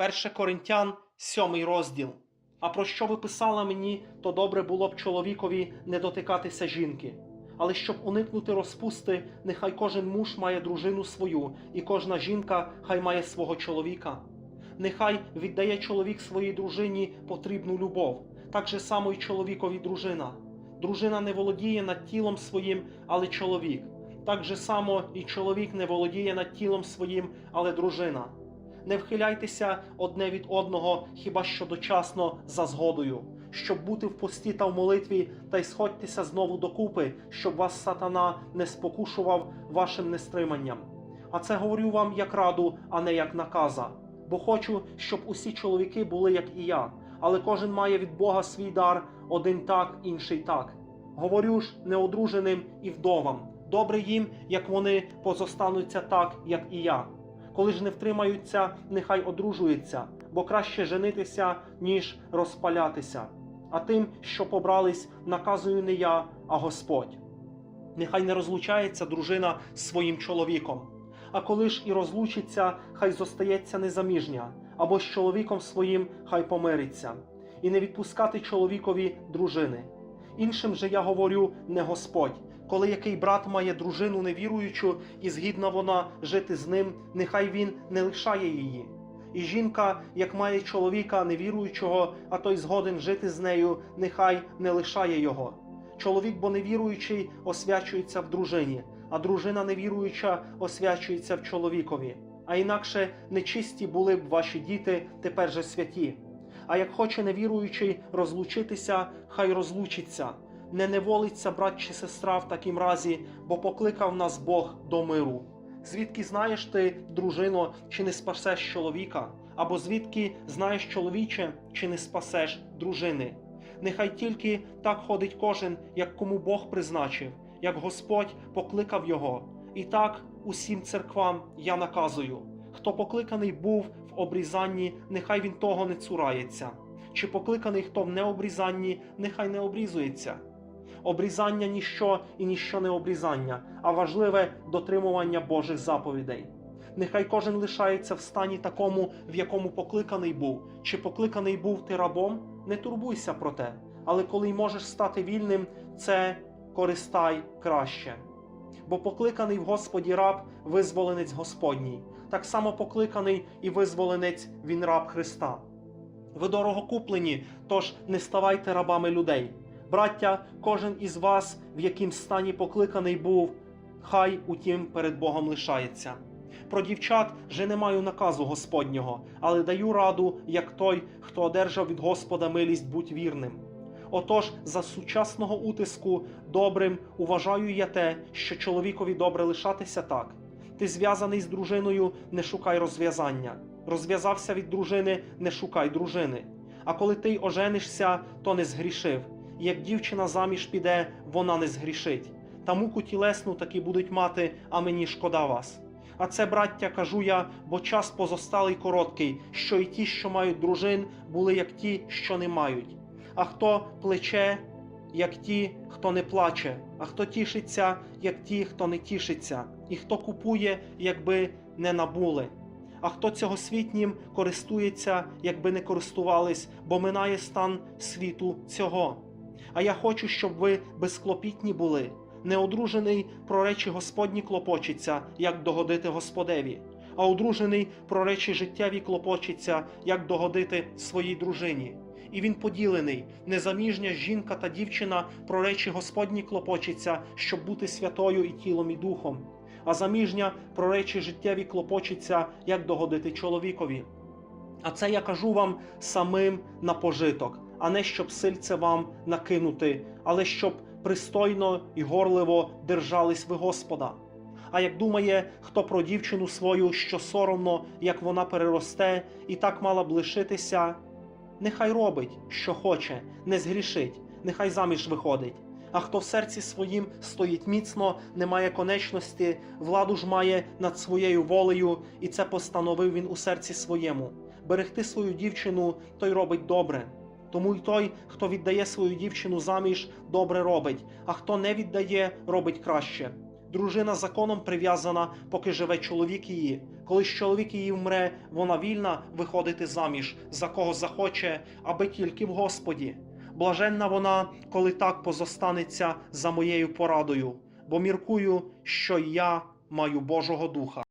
1 Коринтян, 7 розділ. А про що ви писала мені, то добре було б чоловікові не дотикатися жінки. Але щоб уникнути розпусти, нехай кожен муж має дружину свою, і кожна жінка хай має свого чоловіка. Нехай віддає чоловік своїй дружині потрібну любов, так же само й чоловікові дружина. Дружина не володіє над тілом своїм, але чоловік. Так же само і чоловік не володіє над тілом своїм, але дружина. Не вхиляйтеся одне від одного, хіба що дочасно за згодою, щоб бути в пості та в молитві, та й сходьтеся знову докупи, щоб вас сатана не спокушував вашим нестриманням. А це говорю вам як раду, а не як наказа. Бо хочу, щоб усі чоловіки були як і я, але кожен має від Бога свій дар, один так, інший так. Говорю ж неодруженим і вдовам. Добре їм, як вони позостануться так, як і я. Коли ж не втримаються, нехай одружуються, бо краще женитися, ніж розпалятися. А тим, що побрались, наказую не я, а Господь. Нехай не розлучається дружина з своїм чоловіком. А коли ж і розлучиться, хай зостається незаміжня, або з чоловіком своїм хай помириться, і не відпускати чоловікові дружини. Іншим же я говорю не Господь, коли який брат має дружину невіруючу, і згідна вона жити з ним, нехай він не лишає її. І жінка, як має чоловіка невіруючого, а той згоден жити з нею, нехай не лишає його. Чоловік, бо невіруючий, освячується в дружині, а дружина невіруюча освячується в чоловікові. А інакше нечисті були б ваші діти, тепер же святі. А як хоче невіруючий розлучитися, хай розлучиться. Не неволиться брат чи сестра в такім разі, бо покликав нас Бог до миру. Звідки знаєш ти, дружино, чи не спасеш чоловіка? Або звідки знаєш чоловіче, чи не спасеш дружини? Нехай тільки так ходить кожен, як кому Бог призначив, як Господь покликав його. І так усім церквам я наказую. Хто покликаний був в обрізанні, нехай він того не цурається. Чи покликаний хто в необрізанні, нехай не обрізується. Обрізання ніщо і ніщо не обрізання, а важливе дотримування Божих заповідей. Нехай кожен лишається в стані такому, в якому покликаний був, чи покликаний був ти рабом, не турбуйся про те, але коли й можеш стати вільним, це користай краще. Бо покликаний в Господі раб визволенець Господній, так само покликаний і визволенець він раб Христа. Ви дорого куплені, тож не ставайте рабами людей. Браття, кожен із вас, в яким стані покликаний був, хай утім перед Богом лишається. Про дівчат же не маю наказу Господнього, але даю раду, як той, хто одержав від Господа милість, будь вірним. Отож, за сучасного утиску добрим уважаю я те, що чоловікові добре лишатися так. Ти зв'язаний з дружиною, не шукай розв'язання. Розв'язався від дружини, не шукай дружини. А коли ти оженишся, то не згрішив. Як дівчина заміж піде, вона не згрішить. Та муку тілесну таки будуть мати, а мені шкода вас. А це, браття, кажу я, бо час позосталий короткий, що й ті, що мають дружин, були як ті, що не мають. А хто плече, як ті, хто не плаче, а хто тішиться, як ті, хто не тішиться, і хто купує, якби не набули. А хто цьогосвітнім користується, якби не користувались, бо минає стан світу цього. А я хочу, щоб ви безклопітні були. Неодружений про речі Господні клопочеться, як догодити Господеві, а одружений про речі життєві клопочеться, як догодити своїй дружині. І він поділений, незаміжня жінка та дівчина про речі Господні клопочеться, щоб бути святою і тілом, і духом, а заміжня про речі життєві клопочеться, як догодити чоловікові. А це я кажу вам самим на пожиток, а не щоб сильце вам накинути, але щоб пристойно і горливо держались ви Господа. А як думає, хто про дівчину свою, що соромно, як вона переросте, і так мала б лишитися, нехай робить, що хоче, не згрішить, нехай заміж виходить. А хто в серці своїм стоїть міцно, не має конечності, владу ж має над своєю волею, і це постановив він у серці своєму. Берегти свою дівчину, той робить добре. Тому й той, хто віддає свою дівчину заміж, добре робить, а хто не віддає, робить краще. Дружина законом прив'язана, поки живе чоловік її, Коли ж чоловік її вмре, вона вільна виходити заміж, за кого захоче, аби тільки в Господі. Блаженна вона, коли так позостанеться за моєю порадою, бо міркую, що я маю Божого Духа.